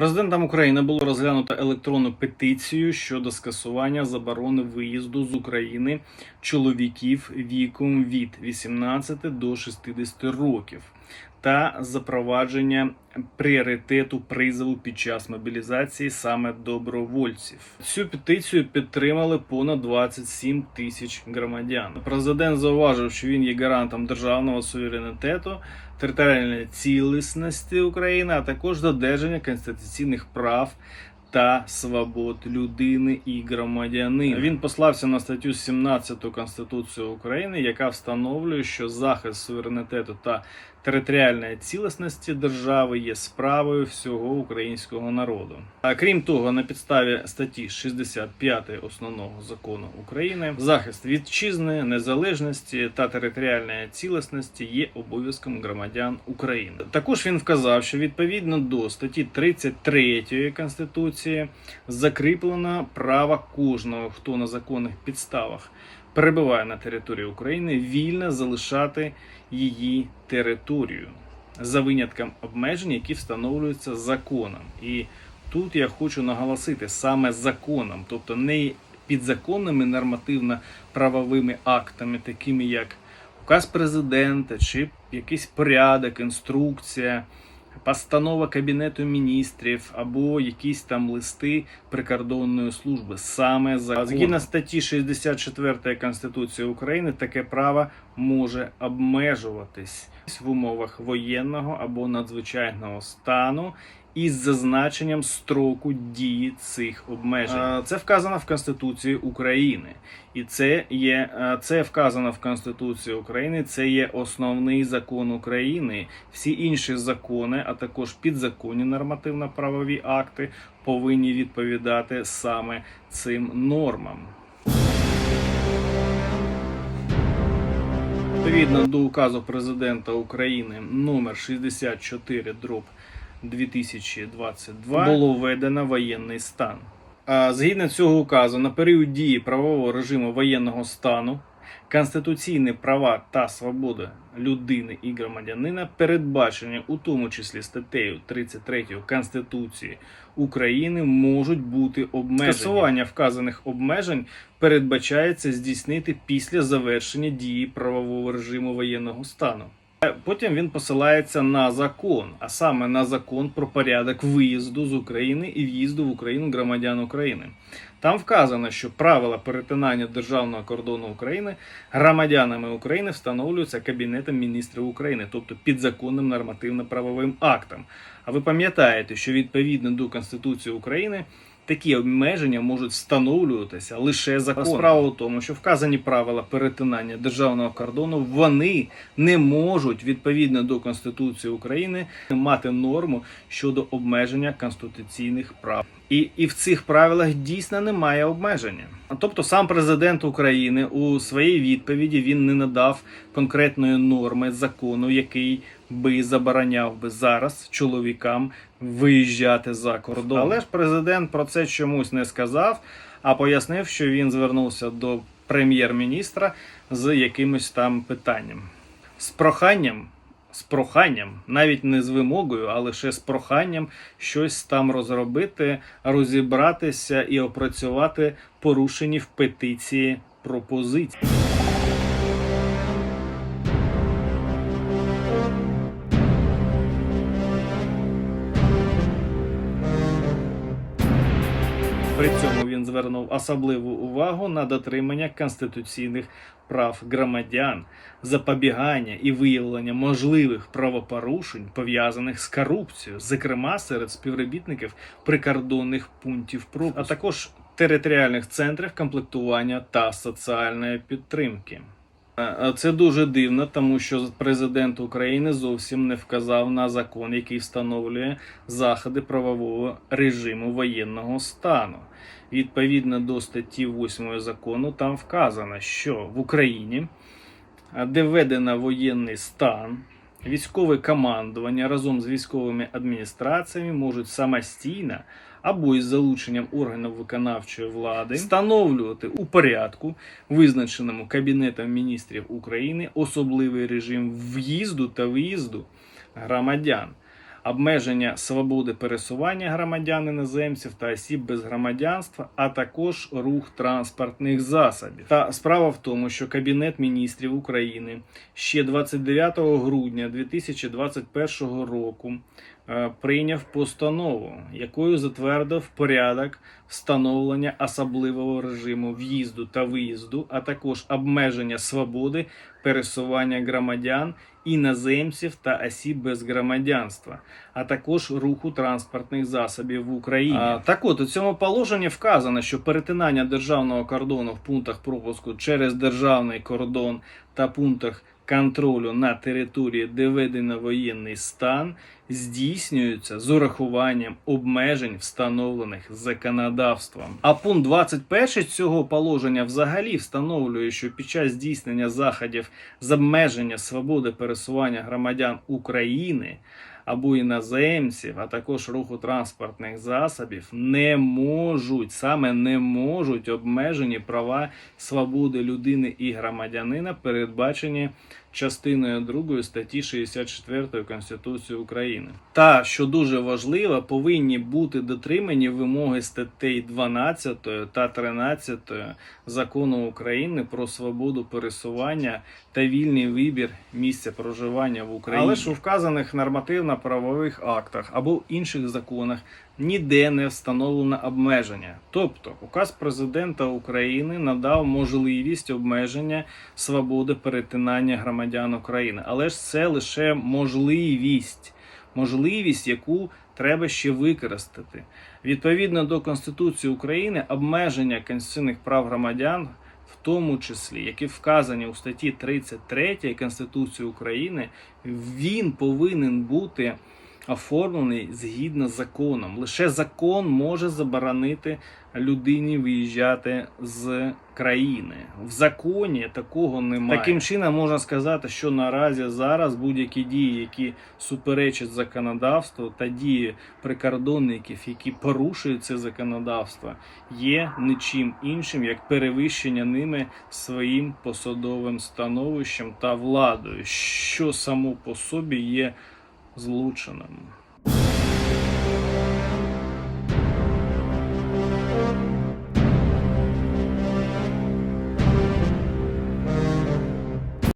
Президентом України було розглянуто електронну петицію щодо скасування заборони виїзду з України чоловіків віком від 18 до 60 років та запровадження пріоритету призову під час мобілізації саме добровольців. Цю петицію підтримали понад 27 тисяч громадян. Президент зауважив, що він є гарантом державного суверенітету, територіальної цілісності України, а також додержання конституційних прав. Та свобод людини і громадянина. Він послався на статтю 17 Конституції України, яка встановлює, що захист суверенітету та територіальної цілісності держави є справою всього українського народу. А крім того, на підставі статті 65 основного закону України захист вітчизни, незалежності та територіальної цілісності є обов'язком громадян України. Також він вказав, що відповідно до статті 33 Конституції закріплено право кожного, хто на законних підставах перебуває на території України, вільно залишати її територію за винятком обмежень, які встановлюються законом. І тут я хочу наголосити саме законом, тобто не підзаконними нормативно-правовими актами, такими як указ президента чи якийсь порядок, інструкція. Постанова Кабінету міністрів або якісь там листи прикордонної служби. Саме за згідно статті 64 Конституції України таке право може обмежуватись в умовах воєнного або надзвичайного стану із зазначенням строку дії цих обмежень. Е, Це вказано в Конституції України, і це є е, це вказано в Конституції України. Це є основний закон України. Всі інші закони, а також підзаконні нормативно-правові акти, повинні відповідати саме цим нормам. Відповідно до указу президента України номер 64 дроб 2022 було введено воєнний стан. А Згідно цього указу, на період дії правового режиму воєнного стану конституційні права та свободи людини і громадянина передбачені у тому числі статтею 33 Конституції України можуть бути обмежені. Скасування вказаних обмежень передбачається здійснити після завершення дії правового режиму воєнного стану. Потім він посилається на закон, а саме на закон про порядок виїзду з України і в'їзду в Україну громадян України. Там вказано, що правила перетинання державного кордону України громадянами України встановлюються Кабінетом міністрів України, тобто підзаконним нормативно-правовим актом. А ви пам'ятаєте, що відповідно до Конституції України такі обмеження можуть встановлюватися лише законом. Справа у тому, що вказані правила перетинання державного кордону вони не можуть відповідно до Конституції України мати норму щодо обмеження конституційних прав. І, і в цих правилах дійсно немає обмеження. Тобто сам президент України у своїй відповіді він не надав конкретної норми закону, який би забороняв би зараз чоловікам виїжджати за кордон. Але ж президент про це чомусь не сказав, а пояснив, що він звернувся до прем'єр-міністра з якимось там питанням. З проханням, з проханням, навіть не з вимогою, а лише з проханням щось там розробити, розібратися і опрацювати порушені в петиції пропозиції. При цьому він звернув особливу увагу на дотримання конституційних прав громадян, запобігання і виявлення можливих правопорушень пов'язаних з корупцією, зокрема серед співробітників прикордонних пунктів пропуску, а також територіальних центрів комплектування та соціальної підтримки. Це дуже дивно, тому що президент України зовсім не вказав на закон, який встановлює заходи правового режиму воєнного стану. Відповідно до статті 8 закону, там вказано, що в Україні, е, де введено воєнний стан, військове командування разом з військовими адміністраціями можуть самостійно або із залученням органів виконавчої влади встановлювати у порядку, визначеному Кабінетом міністрів України, особливий режим в'їзду та виїзду громадян. Обмеження свободи пересування громадян іноземців та осіб без громадянства, а також рух транспортних засобів. Та справа в тому, що Кабінет міністрів України ще 29 грудня 2021 року е, прийняв постанову, якою затвердив порядок встановлення особливого режиму в'їзду та виїзду, а також обмеження свободи пересування громадян, іноземців та осіб без громадянства, а також руху транспортних засобів в Україні. А, так от у цьому положенні вказано, що перетинання державного кордону в пунктах пропуску через державний кордон та пунктах контролю на території, де введено воєнний стан, здійснюються з урахуванням обмежень, встановлених законодавством. А пункт 21 цього положення взагалі встановлює, що під час здійснення заходів з обмеження свободи пересування громадян України або іноземців, а також руху транспортних засобів, не можуть саме не можуть обмежені права свободи людини і громадянина, передбачені частиною 2 статті 64 Конституції України. Та що дуже важливо, повинні бути дотримані вимоги статей 12 та 13 закону України про свободу пересування та вільний вибір місця проживання в Україні. Але ж у вказаних нормативно-правових актах або інших законах ніде не встановлено обмеження. Тобто, указ президента України надав можливість обмеження свободи перетинання громадян України, але ж це лише можливість, можливість, яку треба ще використати. Відповідно до Конституції України, обмеження конституційних прав громадян. В тому числі, які вказані у статті 33 Конституції України, він повинен бути оформлений згідно з законом. Лише закон може заборонити людині виїжджати з країни. В законі такого немає. Таким чином можна сказати, що наразі зараз будь-які дії, які суперечать законодавству, та дії прикордонників, які порушують це законодавство, є нічим іншим як перевищення ними своїм посадовим становищем та владою, що само по собі є злочином.